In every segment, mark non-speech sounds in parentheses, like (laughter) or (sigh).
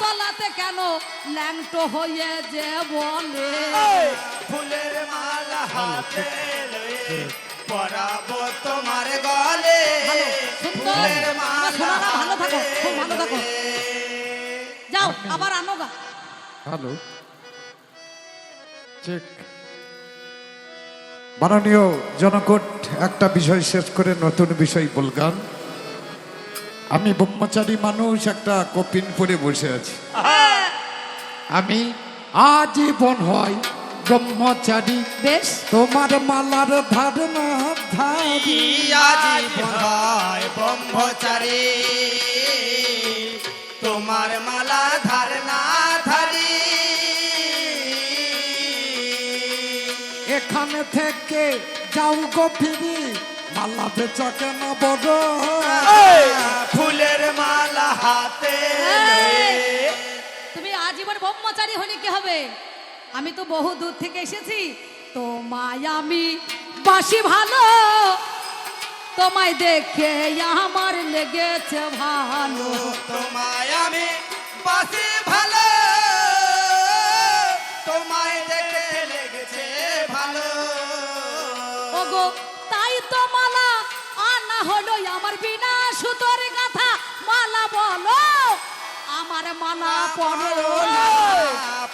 তলাতে কেন ল্যাংটো হয়ে যে বলে? ফুলের মালা হাতে পরাবো তোমার গলে। ফুলের মালা ভালো থাকো, খুব ভালো থাকো। যাও আবার আনো গা। হ্যালো। চেক মাননীয় জনকট একটা বিষয় শেষ করে নতুন বিষয় বলগান। আমি ব্রহ্মচারী মানুষ একটা কপিন পরে বসে আছি। আমি আজীবন হয় ব্রহ্মচারী। বেশ। তোমার মালার ধারণা ধারি। আজীবন হয় ব্রহ্মচারী। তোমার মালা ধার না ধারি। এখানে থেকে যাও গো ফিরি। মালা বেচা কেন বড় ফুলের মালা হাতে তুমি আজীবন ব্রহ্মচারী হলে কি হবে? আমি তো বহু দূর থেকে এসেছি। তোমায় আমি বাসি ভালো। তোমায় দেখে আমার লেগেছে ভালো। তোমায় আমি বাসি ভালো। তোমায় দেখে লেগেছে ভালো। ওগো তাই তো মালা আনা হলো আমার বিনা সুতোর গাথা। মালা বলো আমার মালা পড়ো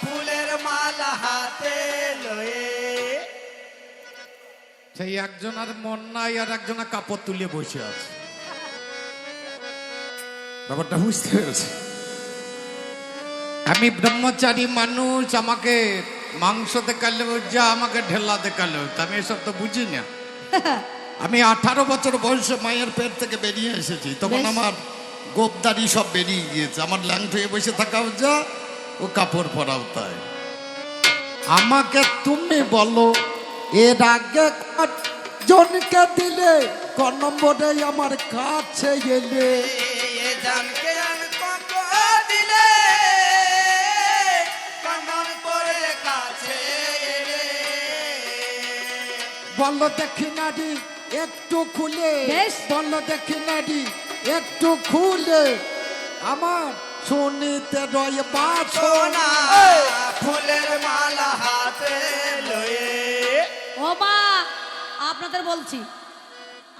ফুলের মালা হাতে লয়ে। সেই একজন আর মন নাই আর একজন কাপড় তুলে বসে আছে। ব্যাপারটা বুঝতে পেরেছি। আমি ব্রহ্মচারী মানুষ আমাকে মাংস দেখালে যা আমাকে ঢেলা দেখালে তা আমি এসব তো বুঝি না। (laughs) আমি আঠারো বছর বয়সে মায়ের পেট থেকে বেরিয়ে এসেছি। তখন আমার গোপদারি সব বেরিয়ে গিয়েছে। আমার ল্যাংট হয়ে বসে থাকাও যা ও কাপড় পরাও তাই। আমাকে তুমি বলো এর আগে জনকে দিলে? ক নম্বরে আমার কাছে এলে। বলো দেখি নারী একটু খুলে। বলো দেখি নারী একটু খুলে। আমার শুনিতে রয়ে সোনা ফুলের মালা হাতে লয়ে। ও মা আপনাদের বলছি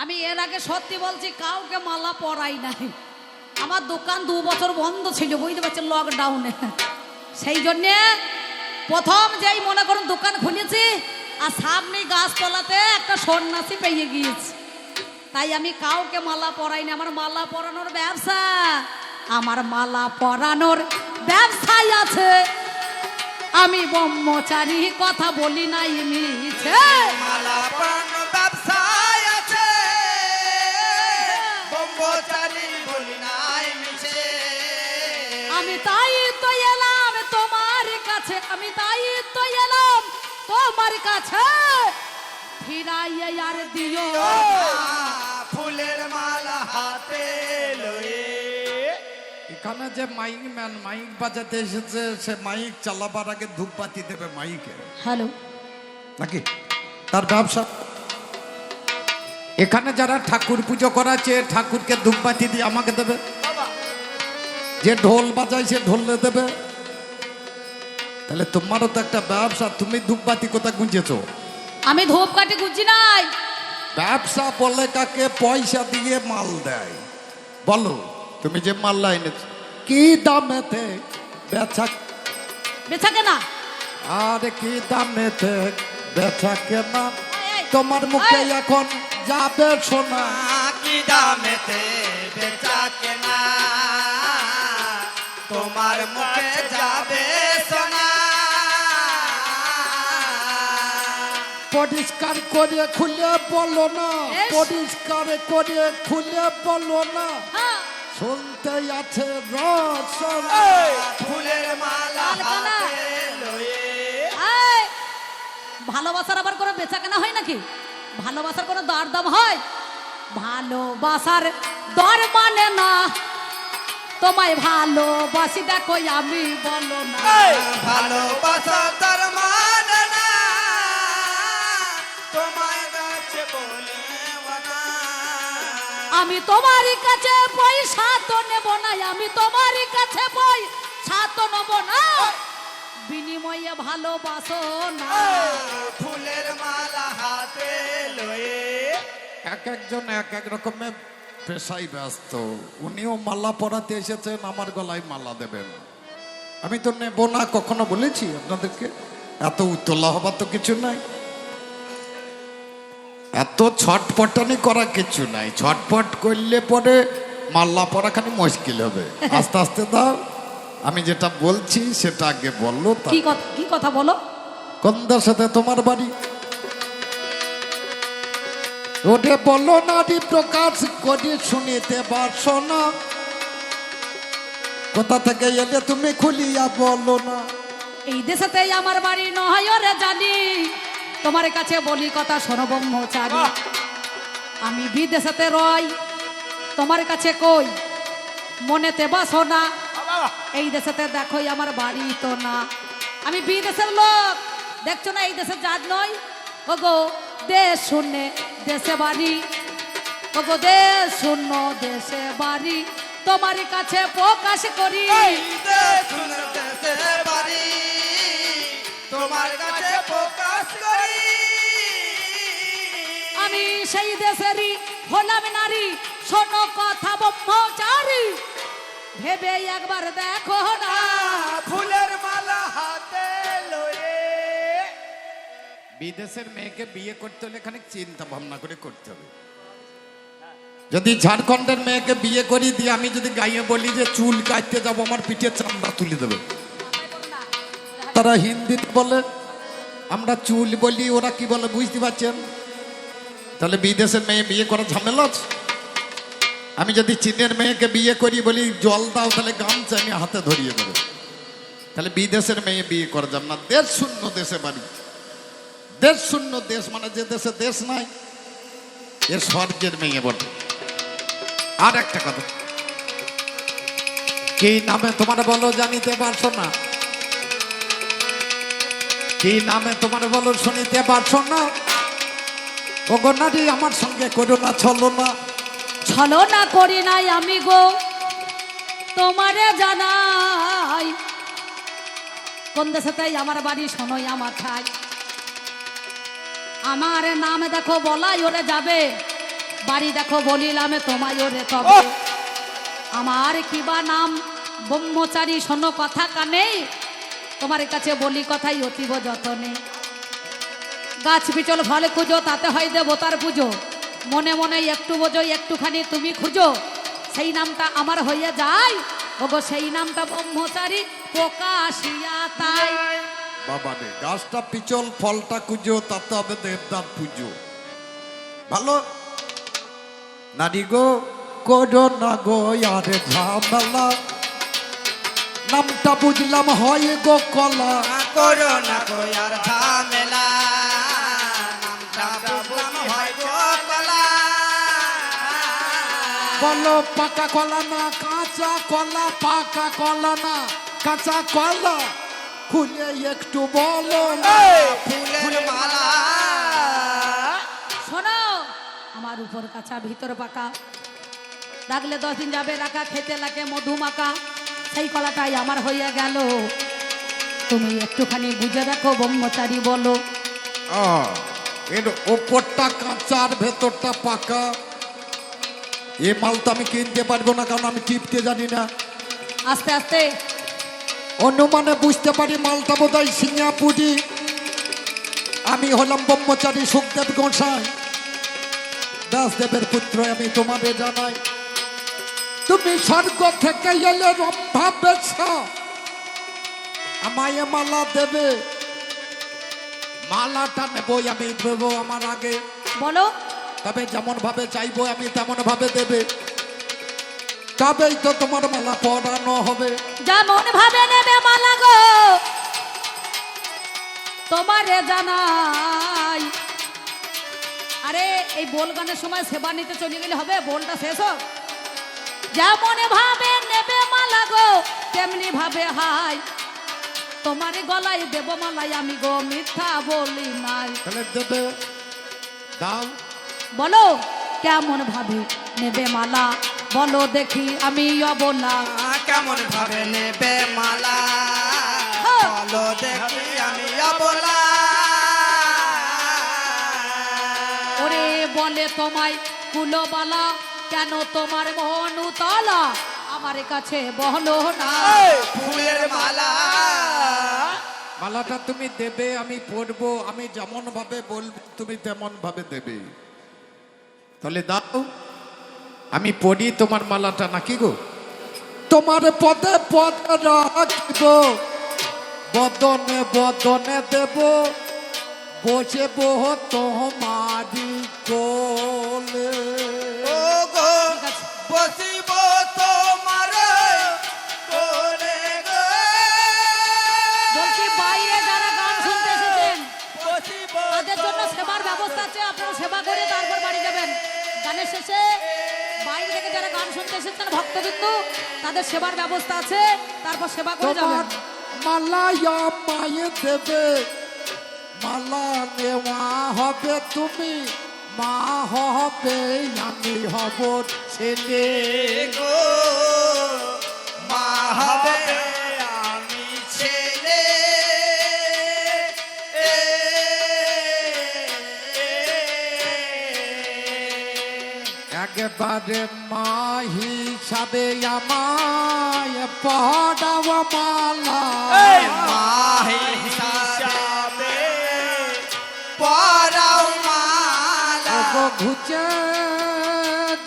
আমি এর আগে সত্যি বলছি কাউকে মালা পরাই নাই। আমার দোকান দু বছর বন্ধ ছিল বুঝতে পারছেন লকডাউনে সেই জন্যে প্রথম যেই মনে করুন দোকান খুলেছি আর সামনে গাছতলাতে একটা সন্ন্যাসী পেয়ে গিয়েছি। তাই আমি কাউকে মালা পরাই না আমার মালা পরানোর ব্যবসা। আমার মালা পরানোর ব্যবসায় আছে। আমি ব্রহ্মচারী কথা বলি নাই মিছে। মালা ব্যবসায় আছে। ব্রহ্মচারী বলি নাই মিছে। আমি তাই তো এলাম তোমার কাছে আমি তাই তো এলাম তোমার কাছে ফিরাইয়ে আর দিও ফুলের মালা হাতে লয়ে। এখানে যে মাইক ম্যান মাইক বাজাতে এসেছে সে মাইক চালাবার আগে ধূপবাতি দেবে মাইকে। হ্যালো। নাকি? তার ব্যবসা। এখানে যারা ঠাকুর পুজো করাচ্ছে ঠাকুরকে ধূপবাতি দিয়ে আমাকে দেবে। যে ঢোল বাজায় সে ঢোলে দেবে। তাহলে তোমারও তো একটা ব্যবসা তুমি ধূপবাতি কোথায় গুঁজেছো? আমি ধূপ কাটে গুজি নাই। ব্যবসা বলে কাকে পয়সা দিয়ে মাল দেয়? বলো তুমি যে মাল এনেছো কি দামেতে বেচা বেচা কেনা? আর কি দামেতে বেচা কেনা? তোমার মুখে এখন যাবে শোনা কি দামেতে বেচা কেনা? তোমার মুখে পরিষ্কার করে খুলে বলো না। পরিষ্কার করে খুলে বলো না। হ্যাঁ, শুনতে আছে ফুলের মালা ভালোবাসার আবার কোনো বেচা কেনা হয় নাকি? ভালোবাসার কোনো দর দাম হয়? ভালোবাসার দর মানে না। তোমায় ভালোবাসি দেখো আমি বলো না। ভালোবাসা তার মানে না তোমায় কাছে বলে আমি তোমারই কাছে পয়সা তো নেব না আমি তোমারই কাছে পয়সা সাত নব না বিনিময়ে ভালোবাসো না। ফুলের মালা হাতে লয়ে। এক একজন এক এক রকমের পেশায় ব্যস্ত। উনিও মালা পরাতে এসেছেন আমার গলায় মালা দেবেন। আমি তো নেব না কখনো বলেছি আপনাদেরকে? এত উতলা হবার তো কিছু নাই। এত ছটপটানি করা কিছু নাই। ছটপট করলে পরে মাল্লা পরা খানি মুশকিল হবে। আস্তে আস্তে দাও। আমি যেটা বলছি সেটা আগে বলল কি কথা কি কথা বলো? কন্দার সাথে তোমার বাড়ি। ওঠে বলো নারী প্রকাশ করে শুনিতে পারছ না। কোথা থেকে এলে তুমি খুলিয়া বলো না। এই দেশেতে আমার বাড়ি নয় রে জানি। তোমার কাছে বলি কথা শোনো ব্রহ্মচারী। আমি বিদেশেতে রই তোমার কাছে কই? মনেতে বাসো না। এই দেশেতে দেখোই আমার বাড়ি তো না। আমি বিদেশের লোক। দেখছ না এই দেশের জাত নয়? ওগো দেশ শূন্যে দেশে বাড়ি। ওগো দেশ শূন্য দেশে বাড়ি। তোমার কাছে প্রকাশ করি। তোমার কাছে প্রকাশ আমি সেই দেশেরই হলাম নারী। শোনো কথা ব্রহ্মচারী। ভেবে একবার দেখো না। ফুলের মালা হাতে লয়ে। বিদেশের মেয়েকে বিয়ে করতে হলে এখানে চিন্তা ভাবনা করে করতে হবে। যদি ঝাড়খণ্ডের মেয়েকে বিয়ে করি দিয়ে আমি যদি গাইয়ে বলি যে চুল কাটতে যাব আমার পিঠে চামড়া তুলে দেবে। তারা হিন্দিতে বলে আমরা চুল বলি, ওরা কি বলে বুঝতে পারছেন? তাহলে বিদেশের মেয়ে বিয়ে করা ঝামেলা আছে? আমি যদি চীনের মেয়েকে বিয়ে করি বলি, জল দাও, তাহলে গামছা আমি হাতে ধরিয়ে দেবো। তাহলে বিদেশের মেয়ে বিয়ে করা যাবে না। দেশ শূন্য দেশে বাড়ি। দেশ শূন্য দেশ মানে যে দেশে দেশ নাই এর স্বর্গের মেয়ে বটে। আর একটা কথা। কি নামে তোমার বলো জানিতে পারছ না? কি নামে তোমার বলো শুনিতে পারছ না? ও নারী আমার সঙ্গে করো না চলো না। ছলো না করি নাই আমি গো তোমারে জানাই। কোন দেশেতে আমার বাড়ি শোনোই আমার ঠাই আমার নাম দেখো বলাই ওরে যাবে। বাড়ি দেখো বলিলামে তোমায় ওরে তবে। আমার কিবা নাম ব্রহ্মচারী শোনো কথা কানে। তোমার কাছে বলি কথাই অতীব যতনে। গাছ বিচল ফলে খুঁজো, তাতে হয় দেবতার পুজো। মনে মনে একটু বোঝো, একটুখানি তুমি খুঁজো। সেই নামটা আমার হইয়া যায়। ওগো সেই নামটা ব্রহ্মচারী প্রকাশিয়া তাই। বাবা রে, গাছটা পিচল, ফলটা কুজো তাতে হবে দেবদার পুজো। ভালো? নারী গো করো না গো আরে ঝামেলা। নামটা বুঝলাম হয় গো কলা। করো না কয়ার ঝামেলা। নামটা বুঝলাম গো কলা। বলো পাকা কলা না কাঁচা কলা পাকা কলা না কাঁচা কলা? খুলে একটু বলো ফুলের মালা। শোনো আমার উপর কাঁচা ভিতর পাকা। রাখলে দশ দিন যাবে রাখা খেতে লাগে মধুমাকা সেই কলাটাই আমার হইয়া গেল। তুমি একটুখানি বুঝে দেখো ব্রহ্মচারী বলো। এর ওপরটা কাঁচা আর ভেতরটা পাকা। এ মাল তো আমি কিনতে পারব না কারণ আমি টিপতে জানি না। আস্তে আস্তে। অনুমানে বুঝতে পারি মালটা বোধ হয় সিঙ্গাপুরি আমি হলাম ব্রহ্মচারী সুখদেব গোসাই। দাসদেবের পুত্র আমি তোমাদের জানাই তুমি স্বর্গ থেকে এলে রম্ভা বেছ। আমায় মালা দেবে। মালাটা নেব আমি দেবো আমার আগে। বলো। তবে যেমন ভাবে চাইব আমি তেমন ভাবে দেবে। তবেই তো তোমার মালা পরানো হবে। যেমন ভাবে নেবে মালা গো তোমারে জানাই। আরে এই বোল গানের সময় সেবা নিতে চলে গেলে হবে? বোলটা শেষ হোক? যেমন ভাবে নেবে মালা গো তেমনি ভাবে হাই। তোমার গলায় দেব মালাই আমি গো মিথ্যা বলি নাই। তাহলে দেবে। দাও। বলো কেমন ভাবে নেবে মালা? বলো দেখি আমি অবলা কেমন ভাবে নেবে মালা। বলো দেখি আমি অবলা ওরে বলে তোমায় কুলোবালা কেন তোমার মন উতলা? আমার কাছে বলো না। ফুলের মালা। মালাটা তুমি দেবে আমি পড়ব আমি যেমন ভাবে বলব তুমি তেমন ভাবে দেবে। তাহলে দাও আমি পড়ি তোমার মালাটা নাকি গো? তোমার পদে পদে রাখিব বদনে বদনে দেব বসে বহ তোমারি কোলে গানের শেষে বাইরে থেকে যারা গান শুনতে এসেছেন ভক্তবিন্দু তাদের সেবার ব্যবস্থা আছে তারপর সেবা করে যাবেন। মালায়া মায়ে দেবে মালা নেওয়া হবে তুমি মা হবে আমি হব ছেলে গো। মা হবে একবারে মা হিসাবে আমায় পড়াও মালা। মা হিসাবে পরাও মালা। ঘুচে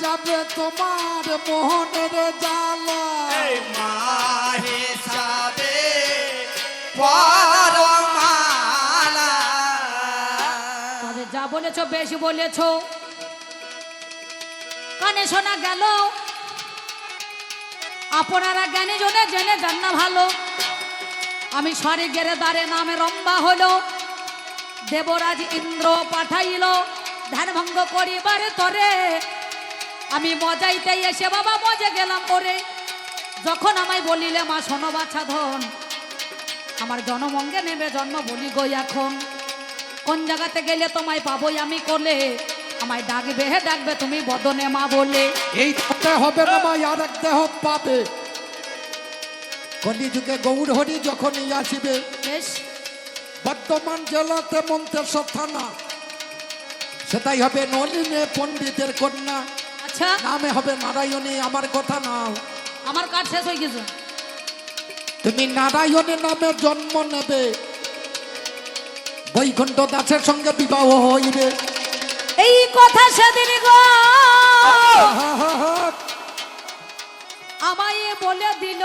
যাবে তোমার মোহনের জ্বালা। এই মা হিসাবে পরাও মালা। তবে যা বলেছ বেশি বলেছ। কানে শোনা গেল। আপনারা জ্ঞানী জনে জেনে যান না ভালো। আমি সরে গেরে দ্বারে নামে রম্বা হলো। দেবরাজ ইন্দ্র পাঠাইল, ধ্যান ভঙ্গ করিবারে তরে। আমি মজাইতে এসে বাবা মজে গেলাম ওরে। যখন আমায় বলিলে, মা, শোনো বাছা ধন, আমার জনমঙ্গে নেবে জন্ম বলি গো এখন। কোন জায়গাতে গেলে তোমায় পাবোই আমি কোলে? আমায় ডাকবে হে ডাকবে তুমি বদনে মা বলে। এই হতে হবে না ভাই আর এক দেহ পাবে। কলিযুগে গৌর হরি যখনই আসিবে বেশ। বর্তমান জেলাতে মন্তেশ্বর থানা। সেটাই হবে নলিনে পণ্ডিতের কন্যা। আচ্ছা। নামে হবে নারায়ণী আমার কথা নাও। আমার কাজ শেষ হয়ে গেছে। তুমি নারায়ণী নামে জন্ম নেবে। বৈকুণ্ঠ দাসের সঙ্গে বিবাহ হইবে। এই কথা সেদিন গো। আমায় বলে দিল।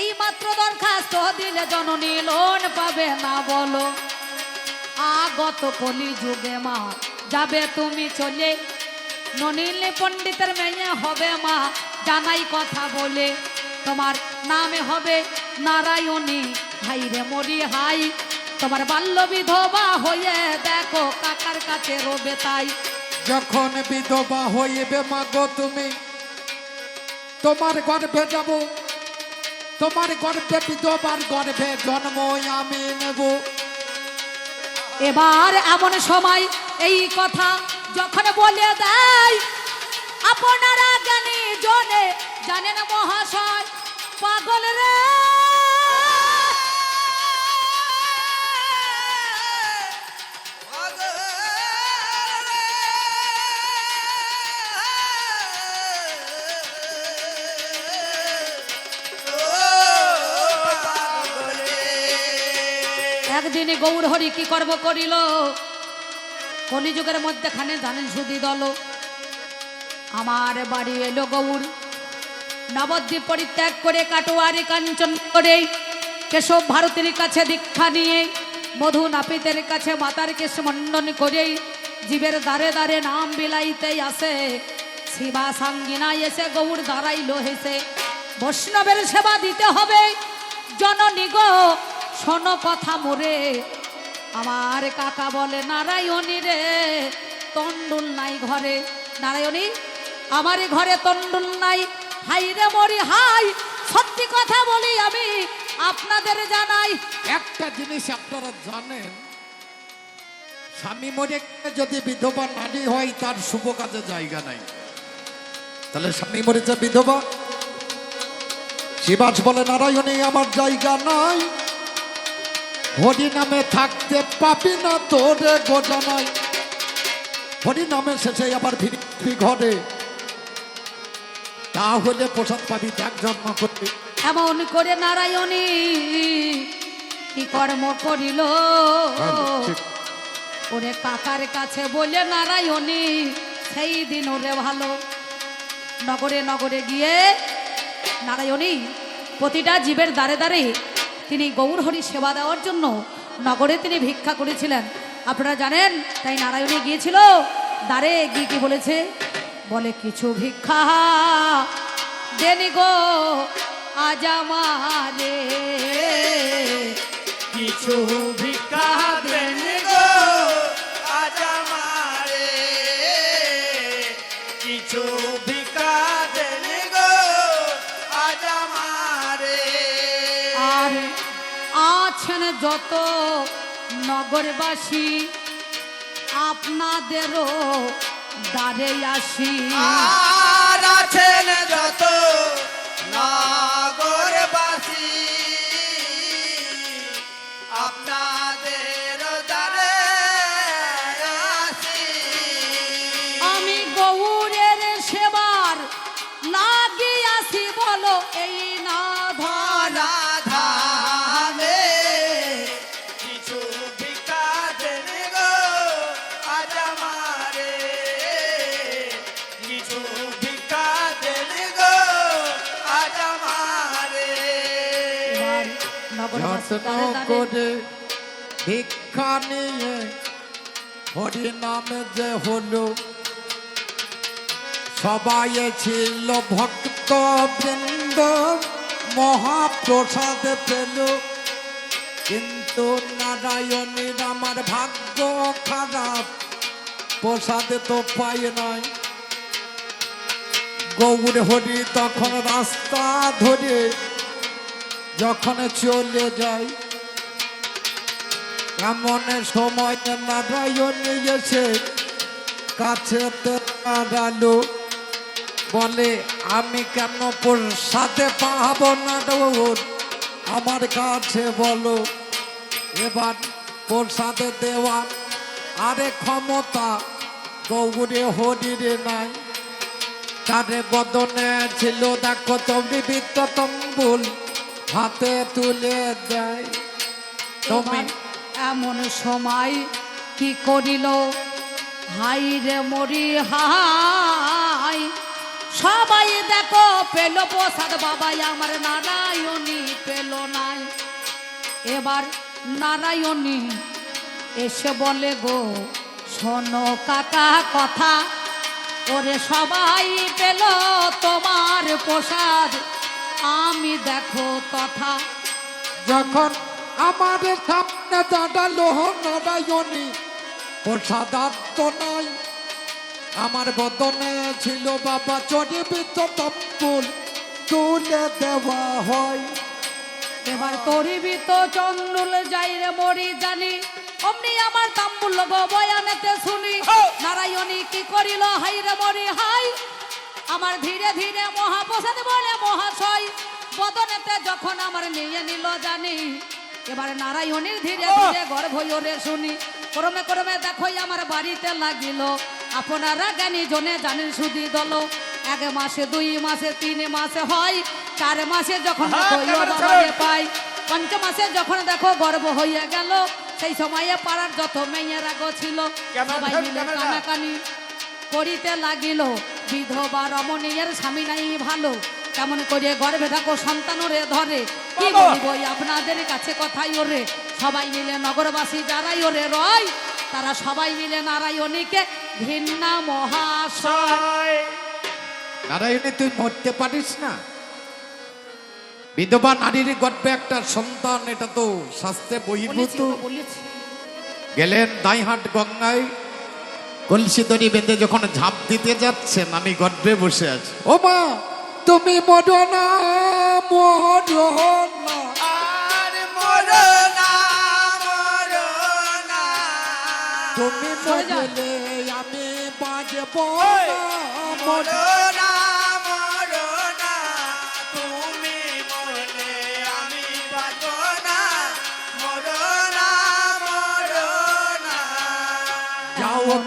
এই মাত্র দরখাস্ত দিলে জননী লোন পাবে না বলো। আগত কলি যুগে মা, যাবে তুমি চলে। ননীল পণ্ডিতের মেয়ে হবে মা, জানাই কথা বলে। তোমার নামে হবে নারায়ণী হাই রে মরি হাই। তোমার বাল্য বিধবা হয়ে দেখো কাকার কাছে রবে তাই। যখন বিধবা হইবে মাগো তুমি তোমার গর্ভে যাব। তোমার গর্ভে বিধবার গর্ভে জন্ম আমি নেব। এবার এমন সময় এই কথা যখন বলে দেয় আপনারা জ্ঞানী জনে জানেন মহাশয় পাগল রে। একদিনে গৌর হরি কি কর্ম করিল? কলিযুগের মধ্যেখানে জানেন সুদি দল? আমার বাড়ি এলো গৌর। নবদ্বীপ পরিত্যাগ করে কাটোয়ারি কাঞ্চন করে কেশব ভারতীর কাছে দীক্ষা নিয়ে মধু নাপিতের কাছে মাতার কেশ মন্ডন করে জীবের দ্বারে দ্বারে নাম বিলাইতে আসে। শিবা সাঙ্গিনা এসে গৌর দাঁড়াইল হেসে, বৈষ্ণবের সেবা দিতে হবে। জননী গো শোনো কথা মোরে। আমার কাকা বলে, নারায়ণী রে, তন্ডুল নাই ঘরে। নারায়ণী আমারই ঘরে তন্ডুল নাই। হাই রে মরি, হাই। সত্যি কথা বলি আমি আপনাদের জানাই। একটা জিনিস আপনারা জানেন, স্বামী মরে যদি বিধবা নারী হয়, তার শুভ কাজে জায়গা নাই। তাহলে স্বামী মরেছে বিধবা? শিবাস বলে, নারায়ণী, আমার জায়গা নাই। হরি নামে থাকতে পাবি না তোরে গোজা নাই হরি নামে শেষে আবার ফিরবি ঘরে। তাহলে প্রসাদ পাবি ত্যাগ জন্ম করবি এমন করে নারায়ণী কি কর্ম করিল? ওরে কাকার কাছে বলে নারায়ণী সেই দিন ওরে ভালো। নগরে নগরে গিয়ে নারায়ণী প্রতিটা জীবের দ্বারে দ্বারে তিনি গৌরহরি সেবা দেওয়ার জন্য নগরে তিনি ভিক্ষা করেছিলেন। আপনারা জানেন, তাই নারায়ণে গিয়েছিল। দ্বারে গিয়ে কি বলেছে, বলে, কিছু ভিক্ষা দেনি গো আজামা আমারে। কিছু যত নগরবাসী আপনাদেরও দ্বারে আসি। আর আছেন যত দ্বারে করে ভিক্ষা নিয়ে হরি নামে যে হলো, সবাই ছিল ভক্ত বৃন্দ মহাপ্রসাদ পেল। কিন্তু নারায়ণীর আমার ভাগ্য খারাপ, প্রসাদে তো পাই নাই। গৌর হরি তখন রাস্তা ধরে যখন চলে যাই, এমন সময় নারায়ণ এসে কাছে দাঁড়াল। বলে, আমি কেন সাথে পাবো না আমার কাছে বলো, এবার প্রসাদে দেওয়া আরে ক্ষমতা গৌরে হরিরে নাই। তারে বদনে ছিল দেখো চৌরি বৃত্ত তম্বুল হাতে তুলে দেয়। তুমি এমন সময় কি করিল? হাই রে মরি, হাই। সবাই দেখো, পেল প্রসাদ বাবাই, আমার নারায়ণী পেল নাই। এবার নারায়ণী এসে বলে গো, শোনো কাকা কথা। ওরে সবাই পেল তোমার প্রসাদ। আমি দেখো তথা যখন আমাদের সামনে দাঁড়াল নারায়ণী প্রসাদার্থ নাই আমার বদনে ছিল বাবা চরিবিত তম্বুল তুলে দেওয়া হয়। এবার করিবি তো চন্ডুল যাই রে মরি জানি অমনি আমার তাম্বুল বয়ানেতে শুনি। নারায়ণী কি করিল? হাই রে মরি হাই আমার ধীরে ধীরে মহাপ্রসাদ বলে মহাশয়। বদনেতে যখন আমার নিয়ে নিল জানি এবার নারায়ণীর ধীরে ধীরে গর্ভ রে শুনি। ক্রমে ক্রমে দেখো আমার বাড়িতে লাগিল। আপনারা জ্ঞানী জনে জানেন সুদি দল। এক মাসে দুই মাসে তিন মাসে হয়। চার মাসে যখন পাই। পঞ্চ মাসে যখন দেখো গর্ব হইয়া গেল সেই সময়ে পাড়ার যত মেয়েরা গো ছিল সবাই মিলে কানাকানি করিতে লাগিল। বিধবা রমণীর স্বামী নাই ভালো। কেমন করে গর্ভে থাকো সন্তানরে ধরে? কি বলিব আপনাদের কাছে কথাই ওরে? সবাই মিলে নগরবাসী যারাই ওরে রয় তারা সবাই মিলে নারায়ণীকে ঘৃণা মহাশয়। নারায়ণী তুই মরতে পারিস না। বিধবা নারীর গর্ভে একটা সন্তান এটা তো শাস্তে বহির্ভূত। গেলেন দাইহাট গঙ্গায় কলসি দড়ি বেঁধে যখন ঝাঁপ দিতে যাচ্ছেন আমি গর্ভে বসে আছি। ও মা তুমি মরো না মরো না আর মরনা মরনা। তুমি। মরলে আমি বাজব না মরনা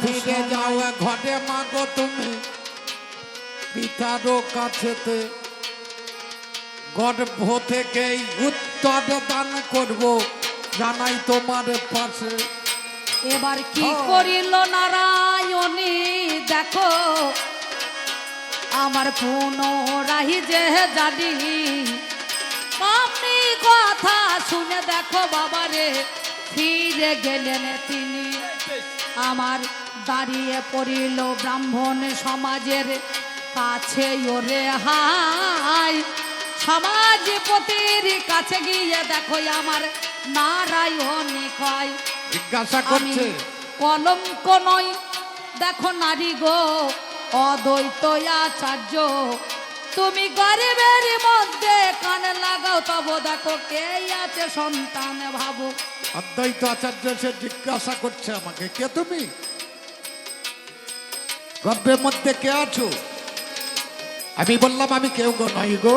ফিরে যাও ঘরে মাগো তুমি। পিতারও কাছেতে গর্ভ থেকেই উত্তর দান করব জানাই তোমার পাশে। এবার কি হ্যাঁ। করিল নারায়ণী দেখো। আমার পুনরাহি যে জানি। আপনি কথা শুনে দেখো বাবারে ফিরে গেলেন তিনি। আমার দাঁড়িয়ে পড়িল ব্রাহ্মণ সমাজের কাছে ওরে হাই সমাজপতির কাছে গিয়ে দেখো আমার নারায়ণী কয়। জিজ্ঞাসা করছে। কলঙ্ক নই দেখো নারী গো অদ্বৈত আচার্য। তুমি গরিবের মধ্যে কানে লাগাও তব দেখো কে আছে সন্তান ভাবো। অদ্বৈত আচার্য সে জিজ্ঞাসা করছে আমাকে কে তুমি? গর্ভের মধ্যে কে আছো? আমি বললাম আমি কেউ গো নাই গো।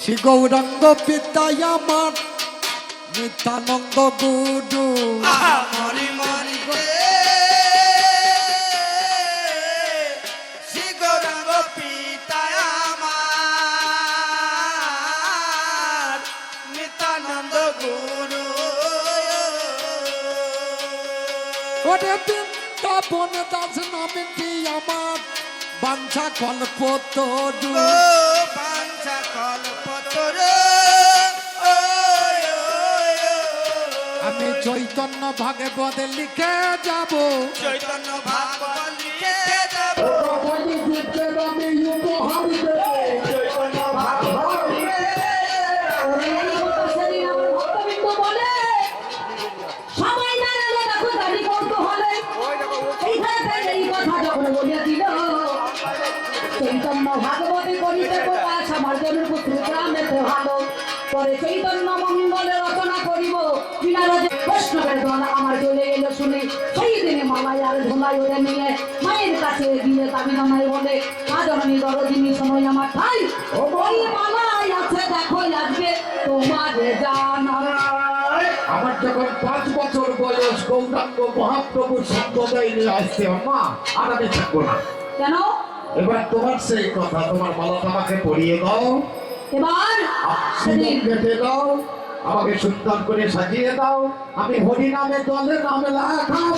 শ্রী গৌরাঙ্গ পিতাই আমার নিত্যানন্দ গুরু। মরি মরি বাঞ্ছা কল্প তরু ও পাঞ্চা কল্পতর আমি চৈতন্য ভাগে বদে লিখে যাব। চৈতন্য ভাগ লিখে যাব। আমি উপহার পরে চৈতন্য মঙ্গলে রচনা করিব। বিনারজে বৈষ্ণবের দল আমার চলে এলো শুনে। সেই দিনে মালাই আর ধোলাই ওরে নিয়ে মায়ের কাছে গিয়ে দাবি জানাই বলে মা জননী দরদিনী সময় আমার ঠাই ও ওই মালাই আছে দেখো আজকে তোমার জানা আমার যখন পাঁচ বছর বয়স গৌরাঙ্গ মহাপ্রভু সম্প্রদায় নিয়ে আসছে মা আর আমি থাকব না। কেন? এবার তোমার সেই কথা তোমার মালাটা আমাকে পরিয়ে দাও। এবার সেদিন দাও আমাকে সুন্দর করে সাজিয়ে দাও। আমি হরি নামে দলে নামে লেখাবো